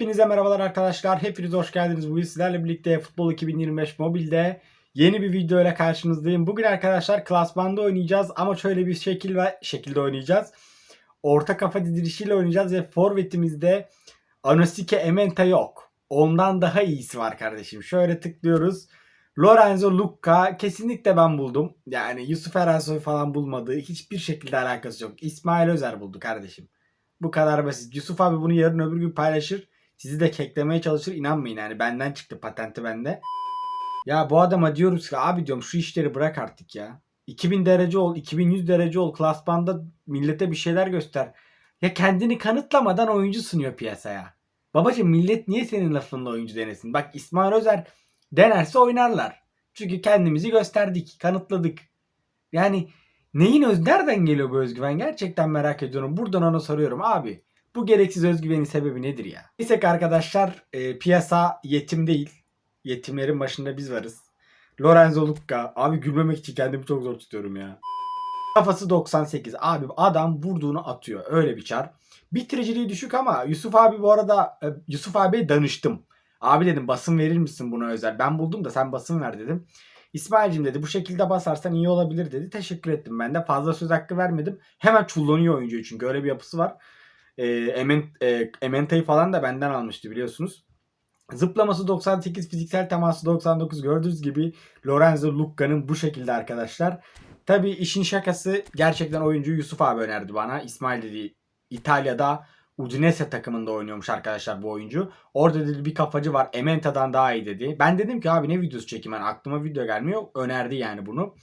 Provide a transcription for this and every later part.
Hepinize merhabalar arkadaşlar. Hepiniz hoş geldiniz. Bugün sizlerle birlikte Futbol 2025 mobilde yeni bir video ile karşınızdayım. Bugün arkadaşlar klasmanda oynayacağız ama şöyle bir şekil ve şekilde oynayacağız. Orta kafa dizilişiyle oynayacağız ve forvetimizde Anosike Ementa yok. Ondan daha iyisi var kardeşim. Şöyle tıklıyoruz. Lorenzo Lucca kesinlikle ben buldum. Yani Yusuf Erensoy falan bulmadığı hiçbir şekilde alakası yok. İsmail Özer buldu kardeşim. Bu kadar basit. Yusuf abi bunu yarın öbür gün paylaşır. Sizi de keklemeye çalışır. İnanmayın yani benden çıktı patenti bende. Ya bu adama diyoruz ki abi diyorum şu işleri bırak artık ya. 2000 derece ol, 2100 derece ol. Klasmanda millete bir şeyler göster. Ya kendini kanıtlamadan oyuncu sunuyor piyasaya. Babacım millet niye senin lafınla oyuncu denesin? Bak İsmail Özer denerse oynarlar. Çünkü kendimizi gösterdik, kanıtladık. Yani Neyin öz nereden geliyor bu özgüven? Gerçekten merak ediyorum. Buradan ona soruyorum abi. Bu gereksiz özgüvenin sebebi nedir ya? Neyse ki arkadaşlar e, piyasa yetim değil. Yetimlerin başında biz varız. Lorenzo Lucca. Abi gülmemek için kendimi çok zor tutuyorum ya. Kafası 98. Abi adam vurduğunu atıyor. Öyle bir çar. Bitiriciliği düşük ama Yusuf abi bu arada e, Yusuf abiye danıştım. Abi dedim basın verir misin buna özel? Ben buldum da sen basın ver dedim. İsmail'cim dedi bu şekilde basarsan iyi olabilir dedi. Teşekkür ettim ben de. Fazla söz hakkı vermedim. Hemen çullanıyor oyuncu çünkü öyle bir yapısı var. E, Emen, e, falan da benden almıştı biliyorsunuz. Zıplaması 98, fiziksel teması 99 gördüğünüz gibi Lorenzo Lucca'nın bu şekilde arkadaşlar. Tabi işin şakası gerçekten oyuncu Yusuf abi önerdi bana. İsmail dedi İtalya'da Udinese takımında oynuyormuş arkadaşlar bu oyuncu. Orada dedi bir kafacı var. Ementa'dan daha iyi dedi. Ben dedim ki abi ne videosu çekeyim ben aklıma video gelmiyor. Önerdi yani bunu.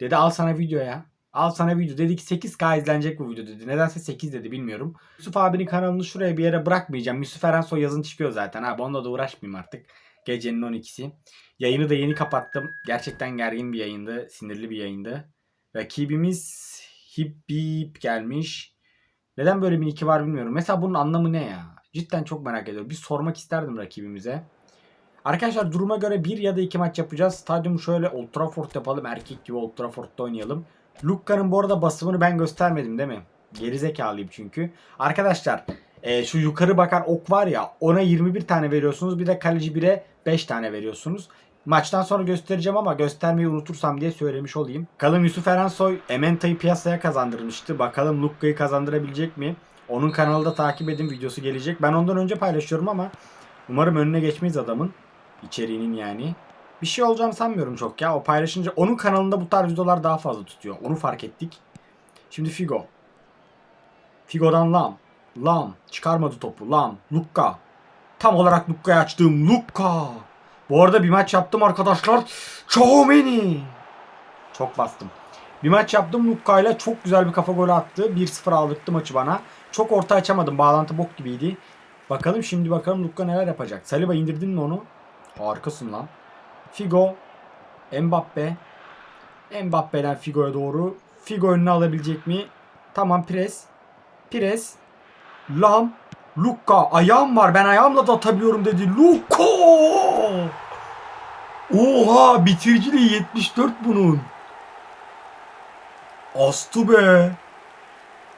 Dedi al sana video ya. Al sana video. Dedi ki 8K izlenecek bu video dedi. Nedense 8 dedi bilmiyorum. Yusuf abinin kanalını şuraya bir yere bırakmayacağım. Yusuf Erensoy yazın çıkıyor zaten. Abi onunla da uğraşmayayım artık. Gecenin 12'si. Yayını da yeni kapattım. Gerçekten gergin bir yayındı. Sinirli bir yayındı. Rakibimiz Hip Beep gelmiş. Neden böyle bir iki var bilmiyorum. Mesela bunun anlamı ne ya? Cidden çok merak ediyorum. Bir sormak isterdim rakibimize. Arkadaşlar duruma göre bir ya da iki maç yapacağız. Stadyumu şöyle Old Trafford yapalım. Erkek gibi Old Trafford'da oynayalım. Lukka'nın bu arada basımını ben göstermedim değil mi? Gerizekalıyım çünkü. Arkadaşlar e, şu yukarı bakan ok var ya ona 21 tane veriyorsunuz. Bir de kaleci 1'e 5 tane veriyorsunuz. Maçtan sonra göstereceğim ama göstermeyi unutursam diye söylemiş olayım. Bakalım Yusuf Erensoy Ementa'yı piyasaya kazandırmıştı. Bakalım Lukka'yı kazandırabilecek mi? Onun kanalı da takip edin videosu gelecek. Ben ondan önce paylaşıyorum ama umarım önüne geçmeyiz adamın. içeriğinin yani. Bir şey olacağını sanmıyorum çok ya. O paylaşınca onun kanalında bu tarz videolar daha fazla tutuyor. Onu fark ettik. Şimdi Figo. Figo'dan Lam. Lam. Çıkarmadı topu. Lam. Lukka. Tam olarak Lukka'ya açtığım Lukka. Bu arada bir maç yaptım arkadaşlar. Xiaomeni. Çok bastım. Bir maç yaptım Lukka ile çok güzel bir kafa golü attı. 1-0 aldırttı maçı bana. Çok orta açamadım. Bağlantı bok gibiydi. Bakalım şimdi bakalım Lukka neler yapacak. Saliba indirdin mi onu? Harikasın lan. Figo. Mbappe. Mbappe'den Figo'ya doğru. Figo önüne alabilecek mi? Tamam pres. Pres. Lam. Luka ayağım var ben ayağımla da atabiliyorum dedi. Luka! Oha bitiriciliği 74 bunun. Astı be.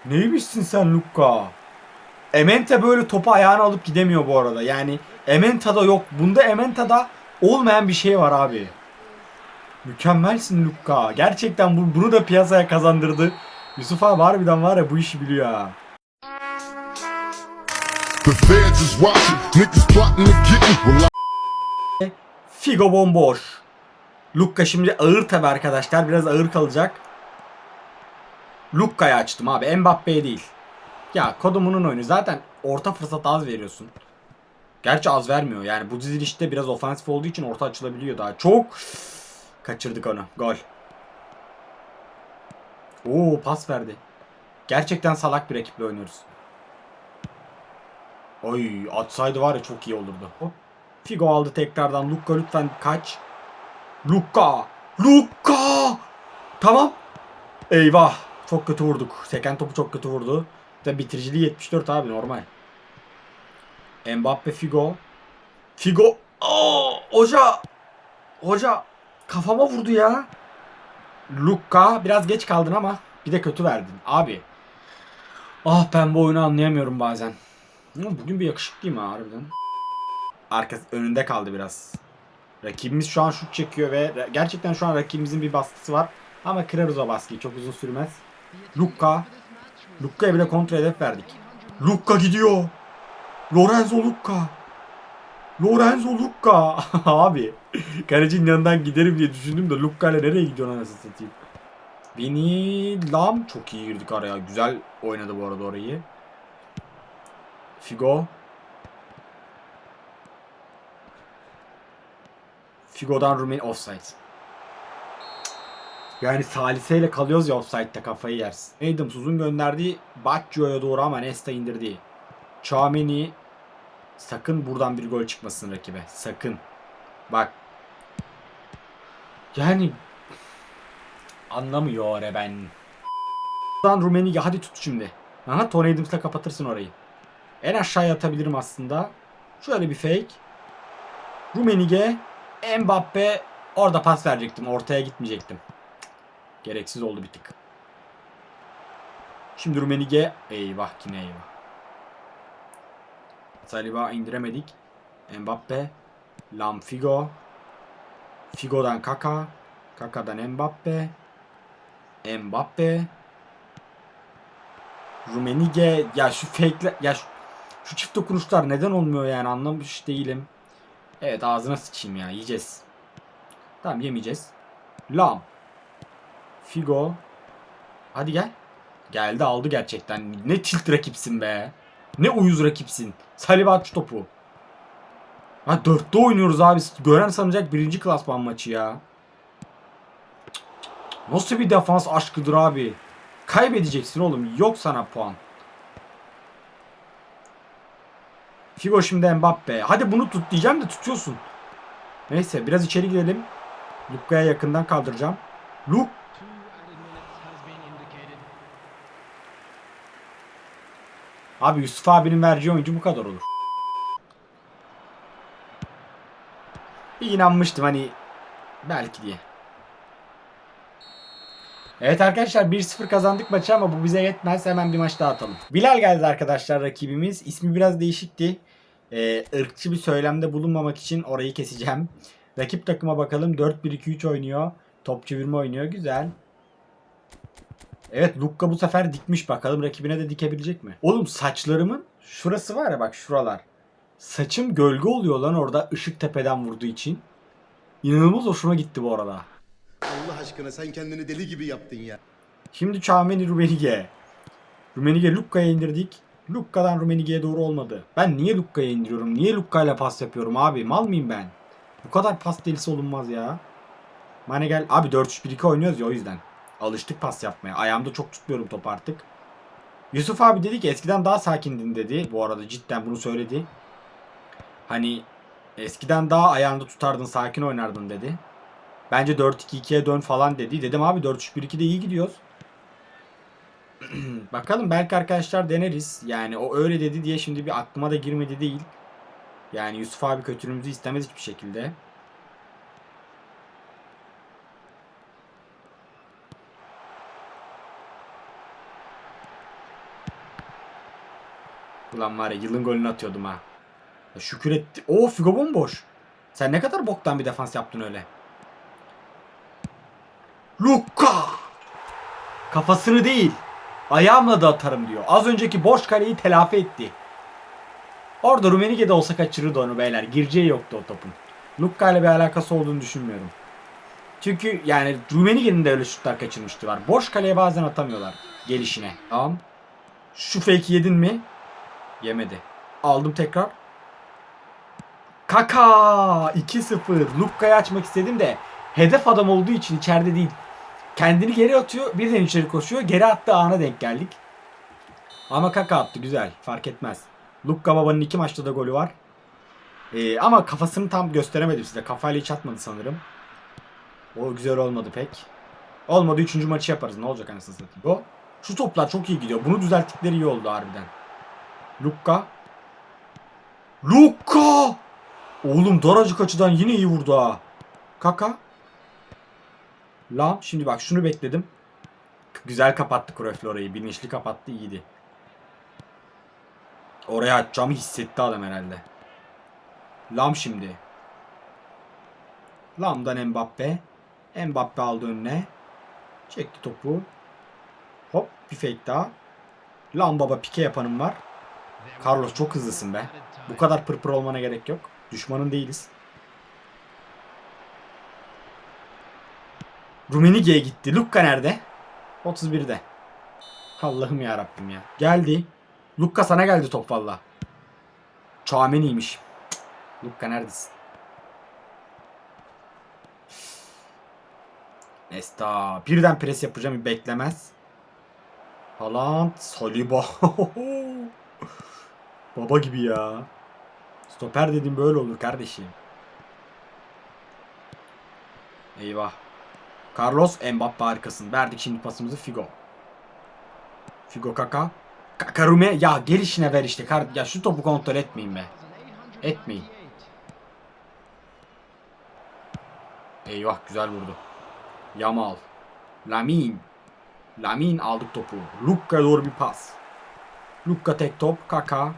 Neymişsin sen Luka? Ementa böyle topu ayağına alıp gidemiyor bu arada. Yani Ementa'da yok. Bunda Ementa'da olmayan bir şey var abi. Mükemmelsin Luka. Gerçekten bu, bunu da piyasaya kazandırdı. Yusuf abi harbiden var ya bu işi biliyor ha. Figo bomboş. Lukka şimdi ağır tabi arkadaşlar. Biraz ağır kalacak. Lukka'yı açtım abi. Mbappe'ye değil. Ya kodumunun oyunu. Zaten orta fırsat az veriyorsun. Gerçi az vermiyor. Yani bu dizilişte biraz ofansif olduğu için orta açılabiliyor daha. Çok kaçırdık onu. Gol. Oo pas verdi. Gerçekten salak bir ekiple oynuyoruz. Oy atsaydı var ya çok iyi olurdu. Figo aldı tekrardan. Luka lütfen kaç. Luka. Luka. Tamam. Eyvah. Çok kötü vurduk. Seken topu çok kötü vurdu. De bitiriciliği 74 abi normal. Mbappe Figo. Figo. Aa, hoca. Hoca kafama vurdu ya. Luka biraz geç kaldın ama bir de kötü verdin abi. Ah ben bu oyunu anlayamıyorum bazen. Bugün bir yakışıklıyım ha harbiden. arkası önünde kaldı biraz. Rakibimiz şu an şut çekiyor ve gerçekten şu an rakibimizin bir baskısı var. Ama kırarız o baskıyı. Çok uzun sürmez. Luka. Lukka'ya bile kontra hedef verdik. Luka gidiyor. Lorenzo Luka. Lorenzo Luka. Abi. Kalecinin yanından giderim diye düşündüm de Luka ile nereye gidiyor anasını satayım. Beni Lam çok iyi girdik araya. Güzel oynadı bu arada orayı. Figo. Figo'dan Rumeni offside. Yani saliseyle kalıyoruz ya offside'de kafayı yersin. Adams uzun gönderdi. Baccio'ya doğru ama Nesta indirdi. Chouameni sakın buradan bir gol çıkmasın rakibe. Sakın. Bak. Yani anlamıyor öyle ben. Buradan Rummenigge hadi tut şimdi. Aha Tony Adams'la kapatırsın orayı. En aşağıya atabilirim aslında. Şöyle bir fake. Rummenigge, Mbappe orada pas verecektim. Ortaya gitmeyecektim. Gereksiz oldu bir tık. Şimdi Rummenigge. Eyvah yine eyvah. Saliba indiremedik. Mbappe. Lam Figo. Figo'dan Kaka. Kaka'dan Mbappe. Mbappe. Rummenigge. Ya şu fake'ler. Ya şu, şu çift dokunuşlar neden olmuyor yani anlamış değilim. Evet ağzına sıçayım ya yiyeceğiz. Tamam yemeyeceğiz. Lam. Figo. Hadi gel. Geldi aldı gerçekten. Ne tilt rakipsin be. Ne uyuz rakipsin. Saliba at şu topu. Ha dörtte oynuyoruz abi. Gören sanacak birinci klasman maçı ya. Nasıl bir defans aşkıdır abi. Kaybedeceksin oğlum. Yok sana puan. Figo şimdi Mbappe. Hadi bunu tut diyeceğim de tutuyorsun. Neyse biraz içeri gidelim. Luka'ya yakından kaldıracağım. Luk. Abi Yusuf abinin vereceği oyuncu bu kadar olur. Bir inanmıştım hani belki diye. Evet arkadaşlar 1-0 kazandık maçı ama bu bize yetmez. Hemen bir maç daha atalım. Bilal geldi arkadaşlar rakibimiz. İsmi biraz değişikti. Ee, ırkçı bir söylemde bulunmamak için orayı keseceğim. Rakip takıma bakalım. 4-1-2-3 oynuyor. Top çevirme oynuyor. Güzel. Evet Lukka bu sefer dikmiş bakalım rakibine de dikebilecek mi? Oğlum saçlarımın şurası var ya bak şuralar. Saçım gölge oluyor lan orada ışık tepeden vurduğu için. İnanılmaz hoşuma gitti bu arada. Allah aşkına sen kendini deli gibi yaptın ya. Şimdi Çağmeni Rumenige. Rumenige Lukka'ya indirdik. Lukka'dan Rumenige'ye doğru olmadı. Ben niye Lukka'ya indiriyorum? Niye Lukka'yla pas yapıyorum abi? Mal mıyım ben? Bu kadar pas delisi olunmaz ya. Mane gel. Abi 4-3-1-2 oynuyoruz ya o yüzden. Alıştık pas yapmaya. Ayağımda çok tutmuyorum top artık. Yusuf abi dedi ki eskiden daha sakindin dedi. Bu arada cidden bunu söyledi. Hani eskiden daha ayağında tutardın sakin oynardın dedi. Bence 4-2-2'ye dön falan dedi. Dedim abi 4-3-1-2'de iyi gidiyoruz. Bakalım belki arkadaşlar deneriz. Yani o öyle dedi diye şimdi bir aklıma da girmedi değil. Yani Yusuf abi kötülüğümüzü istemez hiçbir şekilde. Ulan var ya yılın golünü atıyordum ha. Şükür etti. Oo Figo bomboş. Sen ne kadar boktan bir defans yaptın öyle. Luka! Kafasını değil. Ayağımla da atarım diyor. Az önceki boş kaleyi telafi etti. Orada Rumenige'de olsa kaçırırdı onu beyler. Gireceği yoktu o topun. Luka ile bir alakası olduğunu düşünmüyorum. Çünkü yani Rumenige'nin de öyle şutlar kaçırmıştı var. Boş kaleye bazen atamıyorlar gelişine. Tamam. Şu fake'i yedin mi? Yemedi. Aldım tekrar. Kaka 2-0. Lukka'yı açmak istedim de hedef adam olduğu için içeride değil. Kendini geri atıyor. Birden içeri koşuyor. Geri attığı ana denk geldik. Ama Kaka attı. Güzel. Fark etmez. Lukka babanın iki maçta da golü var. Ee, ama kafasını tam gösteremedim size. Kafayla hiç atmadı sanırım. O güzel olmadı pek. Olmadı. Üçüncü maçı yaparız. Ne olacak anasını satayım. O. Şu toplar çok iyi gidiyor. Bunu düzelttikleri iyi oldu harbiden. Lukka. Lukka! Oğlum daracık açıdan yine iyi vurdu ha. Kaka. Lam. Şimdi bak şunu bekledim. Güzel kapattı Cruyff. Bilinçli kapattı iyiydi. Oraya atacağımı hissetti adam herhalde. Lam şimdi. Lam'dan Mbappe. Mbappe aldı önüne. Çekti topu. Hop bir fake daha. Lam baba pike yapanım var. Carlos çok hızlısın be. Bu kadar pırpır olmana gerek yok. Düşmanın değiliz. Rumenige'ye gitti. Lukka nerede? 31'de. Allah'ım ya Rabbim ya. Geldi. Lukka sana geldi top valla. Çağmeniymiş. Cık, Lukka neredesin? Nesta. Birden pres yapacağım. Beklemez. Haaland. Saliba. Baba gibi ya. Stoper dediğim böyle olur kardeşim. Eyvah. Carlos Mbappe harikasın. Verdik şimdi pasımızı Figo. Figo Kaka. Kaka. Ya gelişine ver işte. Ya şu topu kontrol etmeyin be. Etmeyin. Eyvah güzel vurdu. Yamal. Lamin. Lamin aldık topu. Lukka'ya doğru bir pas. Lukka tek top. Kaka.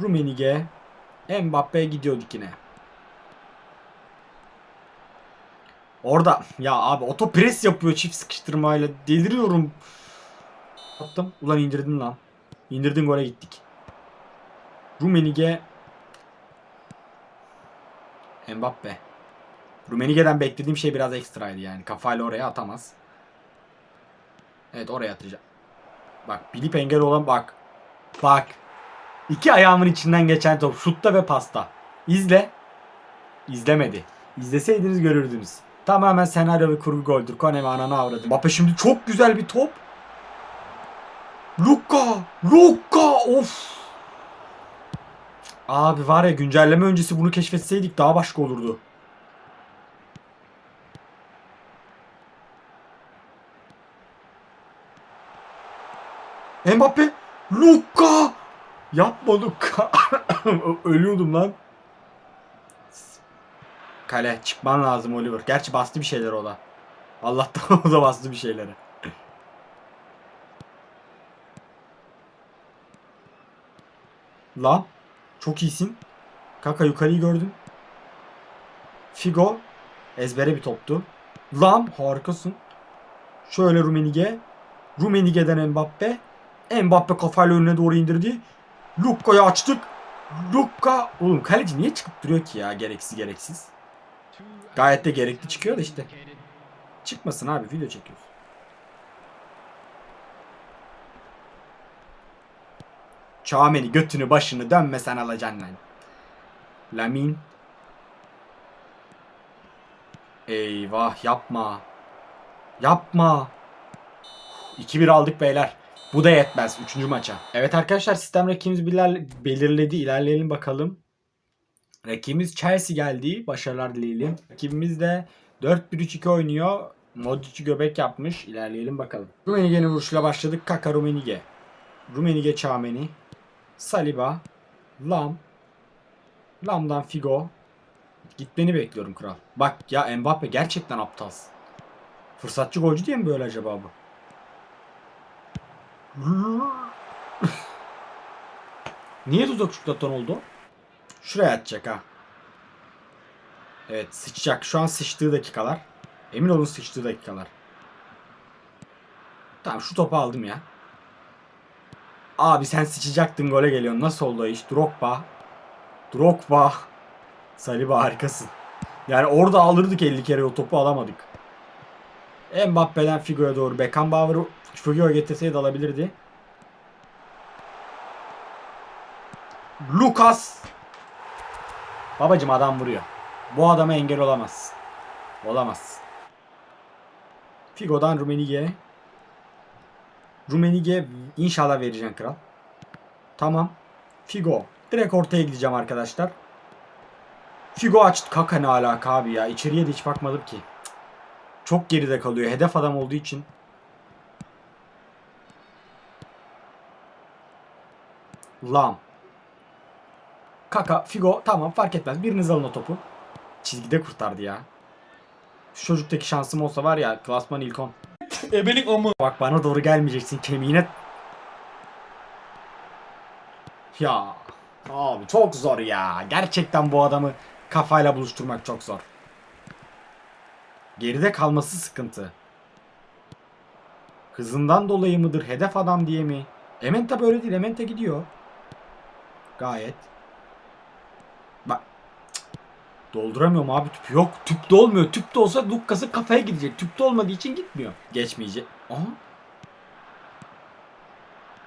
Rumenige. Mbappe gidiyor dikine. Orada ya abi otopres yapıyor çift sıkıştırmayla. Deliriyorum. Attım. Ulan indirdin lan. İndirdin gole gittik. Rumenige. Mbappe. Rumenige'den beklediğim şey biraz ekstraydı yani. Kafayla oraya atamaz. Evet oraya atacağım. Bak bilip engel olan bak. Bak. İki ayağımın içinden geçen top. Şutta ve pasta. İzle. İzlemedi. İzleseydiniz görürdünüz. Tamamen senaryo ve kurgu goldür. Konemi ananı avradım. Mbappe şimdi çok güzel bir top. Luka! Luka! Of! Abi var ya güncelleme öncesi bunu keşfetseydik daha başka olurdu. Mbappe! Luka! Yapma Luka! Ölüyordum lan. Kale çıkman lazım Oliver. Gerçi bastı bir şeyler o da. Allah'tan o da bastı bir şeyleri. La. Çok iyisin. Kaka yukarıyı gördün. Figo. Ezbere bir toptu. Lam harikasın. Şöyle Rumenige. Rumenige'den Mbappe. Mbappe kafayla önüne doğru indirdi. Lukka'yı açtık. Lukka. Oğlum kaleci niye çıkıp duruyor ki ya gereksiz gereksiz. Gayet de gerekli çıkıyor da işte. Çıkmasın abi video çekiyoruz. Çağmeni götünü başını dönme sen alacaksın lan. Lamin. Eyvah yapma. Yapma. 2-1 aldık beyler. Bu da yetmez 3. maça. Evet arkadaşlar sistem rakibimiz belirledi. İlerleyelim bakalım. Rakibimiz Chelsea geldi. Başarılar dileyelim. Rakibimiz de 4-1-3-2 oynuyor. Modric'i göbek yapmış. İlerleyelim bakalım. Rumenige'nin vuruşuyla başladık. Kaka Rumenige. Rumenige Çağmeni. Saliba. Lam. Lam'dan Figo. Gitmeni bekliyorum kral. Bak ya Mbappe gerçekten aptalsın. Fırsatçı golcü diye mi böyle acaba bu? Niye dudak şuklatan oldu? Şuraya atacak ha. Evet sıçacak. Şu an sıçtığı dakikalar. Emin olun sıçtığı dakikalar. Tamam şu topu aldım ya. Abi sen sıçacaktın gole geliyorsun. Nasıl oldu iş? Drogba. Drogba. Saliba harikasın. Yani orada alırdık 50 kere o topu alamadık. Mbappe'den Figo'ya doğru Beckenbauer'ı Figo'ya getirseydi alabilirdi. Lucas. Babacım adam vuruyor. Bu adama engel olamaz. Olamaz. Figo'dan Rummenigge. Rummenigge inşallah vereceksin kral. Tamam. Figo. Direkt ortaya gideceğim arkadaşlar. Figo açtı. Kaka ne alaka abi ya. İçeriye de hiç bakmadım ki. Çok geride kalıyor. Hedef adam olduğu için. Lam. Kaka, Figo tamam fark etmez. Biriniz alın o topu. Çizgide kurtardı ya. Şu çocuktaki şansım olsa var ya klasman ilk 10. Ebelik amı. Bak bana doğru gelmeyeceksin kemiğine. Ya Abi çok zor ya. Gerçekten bu adamı kafayla buluşturmak çok zor. Geride kalması sıkıntı. Hızından dolayı mıdır? Hedef adam diye mi? Ementa böyle değil. Ementa gidiyor. Gayet. Bak. Dolduramıyorum abi tüp. Yok tüp de olmuyor. Tüp de olsa Lukkas'ın kafaya gidecek. Tüp de olmadığı için gitmiyor. Geçmeyecek. Aha.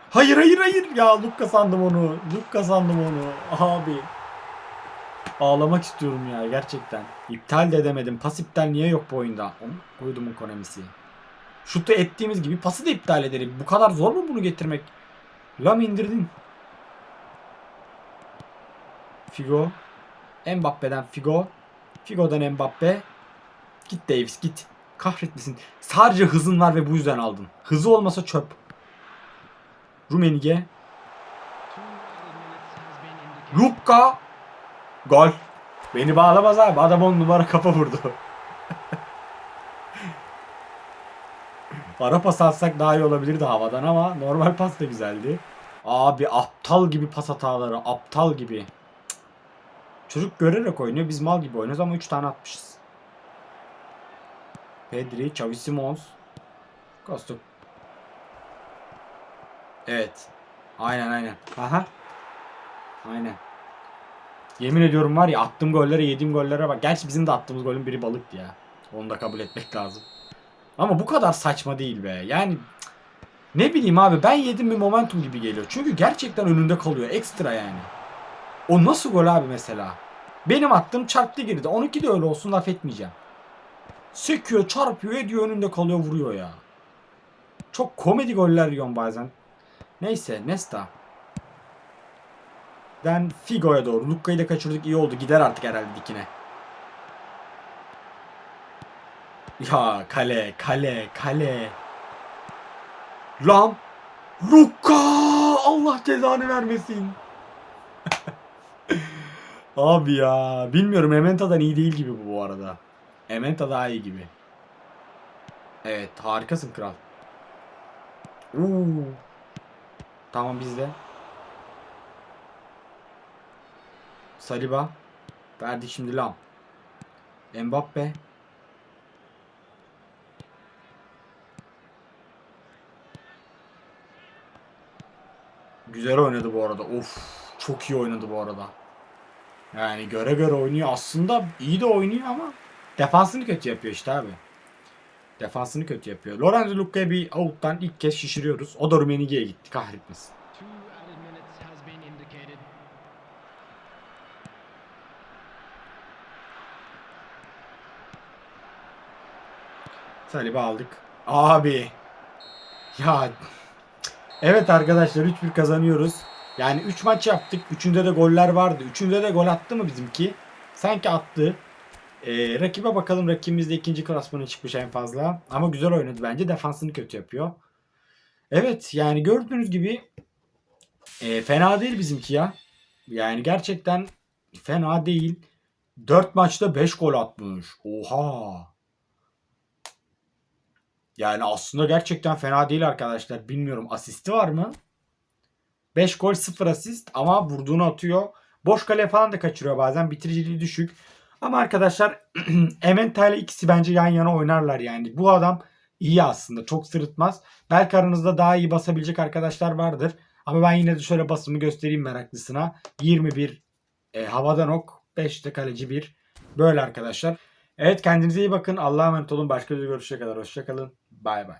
Hayır hayır hayır. Ya Lukka sandım onu. Lukka sandım onu. Abi. Ağlamak istiyorum ya gerçekten. İptal de edemedim. Pas iptal niye yok bu oyunda? Onu koydum ekonomisi. Şutu ettiğimiz gibi pası da iptal edelim. Bu kadar zor mu bunu getirmek? Lam indirdin. Figo. Mbappe'den Figo. Figo'dan Mbappe. Git Davis git. Kahretmesin. Sadece hızın var ve bu yüzden aldın. Hızı olmasa çöp. Rumenige. Lukka. Gol. Beni bağlamaz abi. Adam on numara kafa vurdu. Ara pas atsak daha iyi olabilirdi havadan ama normal pas da güzeldi. Abi aptal gibi pas hataları. Aptal gibi. Çocuk görerek oynuyor. Biz mal gibi oynuyoruz ama 3 tane atmışız. Pedri, Xavi Simons. Kostuk. Evet. Aynen aynen. Aha. Aynen. Yemin ediyorum var ya attığım gollere yediğim gollere bak. Gerçi bizim de attığımız golün biri balıktı ya. Onu da kabul etmek lazım. Ama bu kadar saçma değil be. Yani ne bileyim abi ben yedim bir momentum gibi geliyor. Çünkü gerçekten önünde kalıyor. Ekstra yani. O nasıl gol abi mesela? Benim attığım çarptı girdi. 12 de öyle olsun laf etmeyeceğim. Sekiyor, çarpıyor, ediyor önünde kalıyor, vuruyor ya. Çok komedi goller yiyorum bazen. Neyse Nesta. Den Figo'ya doğru. Lukka'yı da kaçırdık iyi oldu. Gider artık herhalde dikine. Ya kale kale kale. Lan. Lukka. Allah cezanı vermesin. Abi ya. Bilmiyorum Ementa'dan iyi değil gibi bu bu arada. Ementa daha iyi gibi. Evet harikasın kral. Oo. Tamam bizde. Saliba. Verdik şimdi Lam. Mbappe. Güzel oynadı bu arada. Of. Çok iyi oynadı bu arada. Yani göre göre oynuyor. Aslında iyi de oynuyor ama defansını kötü yapıyor işte abi. Defansını kötü yapıyor. Lorenzo Lucca'ya bir out'tan ilk kez şişiriyoruz. O da Rumenige'ye gitti. Kahretmesin. Saliba aldık. Abi. Ya. Evet arkadaşlar 3-1 kazanıyoruz. Yani 3 maç yaptık. Üçünde de goller vardı. Üçünde de gol attı mı bizimki? Sanki attı. Ee, rakibe bakalım. Rakibimiz de ikinci klasmana çıkmış en fazla. Ama güzel oynadı bence. Defansını kötü yapıyor. Evet yani gördüğünüz gibi e, fena değil bizimki ya. Yani gerçekten fena değil. 4 maçta 5 gol atmış. Oha. Yani aslında gerçekten fena değil arkadaşlar. Bilmiyorum asisti var mı? 5 gol 0 asist ama vurduğunu atıyor. Boş kale falan da kaçırıyor bazen. Bitiriciliği düşük. Ama arkadaşlar Ementa ile ikisi bence yan yana oynarlar yani. Bu adam iyi aslında. Çok sırıtmaz. Belki aranızda daha iyi basabilecek arkadaşlar vardır. Ama ben yine de şöyle basımı göstereyim meraklısına. 21 e, havadan ok. 5 de kaleci 1. Böyle arkadaşlar. Evet kendinize iyi bakın. Allah'a emanet olun. Başka bir görüşe kadar. Hoşçakalın. Bay bay.